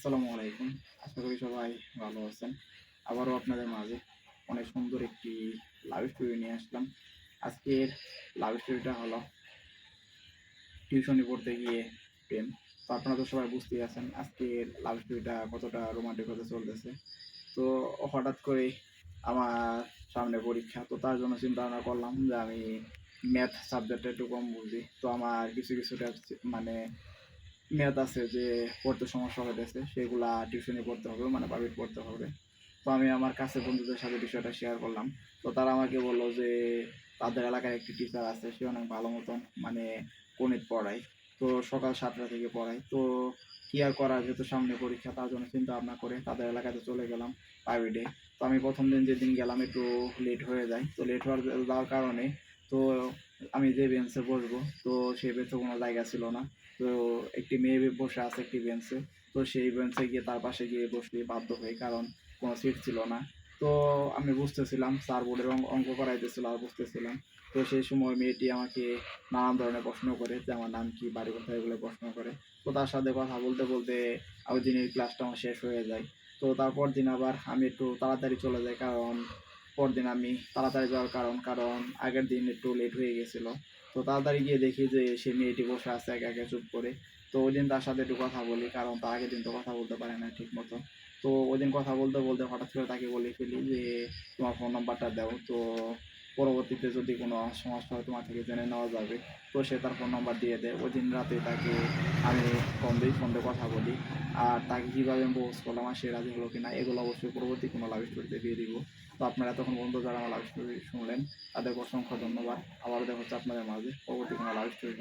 আসসালামু আলাইকুম। আশা করি সবাই ভালো আছেন। আবারও আপনাদের মাঝে অনেক সুন্দর একটি লাভ স্টোরি নিয়ে আসলাম। আজকের লাভ স্টোরিটা হলো টিউশনি পড়তে গিয়ে প্রেম। তো আপনারা তো সবাই বুঝতেই আছেন আজকের লাভ স্টোরিটা কতটা রোমান্টিক হতে চলতেছে। তো হঠাৎ করে আমার সামনে পরীক্ষা, তো তার জন্য চিন্তা ভাবনা করলাম যে আমি ম্যাথ সাবজেক্টটা একটু কম বুঝি। তো আমার কিছু কিছুটা মানে মেয়াদ আছে যে পড়তে সমস্যা হতেছে সেগুলা টিউশনে পড়তে হবে মানে প্রাইভেট পড়তে হবে। তো আমি আমার কাছে বন্ধুদের সাথে বিষয়টা শেয়ার করলাম। তো তারা আমাকে বলল যে, তাদের এলাকার একটি টিচার আছে, সে অনেক ভালো মতন মানে গণিত পড়ায়। তো সকাল সাতটা থেকে পড়ায়। তো কি আর করা যেহেতু সামনে পরীক্ষা, তার জন্য চিন্তা ভাবনা করে তাদের এলাকাতে চলে গেলাম প্রাইভেটে তো আমি প্রথম দিন যেদিন গেলাম, একটু লেট হয়ে যায়। তো লেট হওয়ার যাওয়ার কারণে, তো আমি যে বেঞ্চে বসবো, তো সেই বেঞ্চে কোনো জায়গা ছিল না। তো একটি মেয়ে বসে আছে একটি বেঞ্চে তো সেই বেঞ্চে গিয়ে তার পাশে গিয়ে বসতে বাধ্য হই, কারণ কোনো সিট ছিল না। তো আমি বুঝতেছিলাম স্যার বোর্ডের অঙ্ক করাইতেছিল আর বুঝতেছিলাম। তো সেই সময় মেয়েটি আমাকে নানান ধরনের প্রশ্ন করে, যে আমার নাম কি, বাড়ি কোথায় এগুলো প্রশ্ন করে। তো তার সাথে কথা বলতে বলতে ওই দিনের ক্লাসটা আমার শেষ হয়ে যায়। তো তারপর দিন আবার আমি একটু তাড়াতাড়ি চলে যাই, কারণ পরদিন আমি তাড়াতাড়ি যাওয়ার কারণ কারণ আগের দিন একটু লেট হয়ে গেছিল। তো তাড়াতাড়ি গিয়ে দেখি যে সে মেয়েটি বসে আছে একে একে চুপ করে। তো ওই দিন তার সাথে একটু কথা বলি, কারণ তার আগের দিন তো কথা বলতে পারে না ঠিক মতো তো ওই দিন কথা বলতে বলতে হঠাৎ করে তাকে বলে ফেলি যে, তোমার ফোন নাম্বারটা দাও। তো পরবর্তীতে যদি কোনো সমস্যা হয় তোমার থেকে জেনে নেওয়া যাবে, তো সে তার ফোন নাম্বার দিয়ে দেয়। ওই দিন রাতে তাকে আমি ফোন দিই ফোন দিয়ে কথা বলি। আর তাকে কীভাবে আমি প্রপোজ করলাম, আর সে রাজি হলো কিনা, এগুলো অবশ্যই পরবর্তী কোনো লাভ স্টোরিতে দিয়ে দিব। তো আপনারা তখন বন্ধু যারা আমার লাভ স্টোরি শুনলেন, তাদেরকে অসংখ্য ধন্যবাদ। আবার দেখা হচ্ছে আপনাদের মাঝে, পরবর্তী কোনো লাভ স্টোরি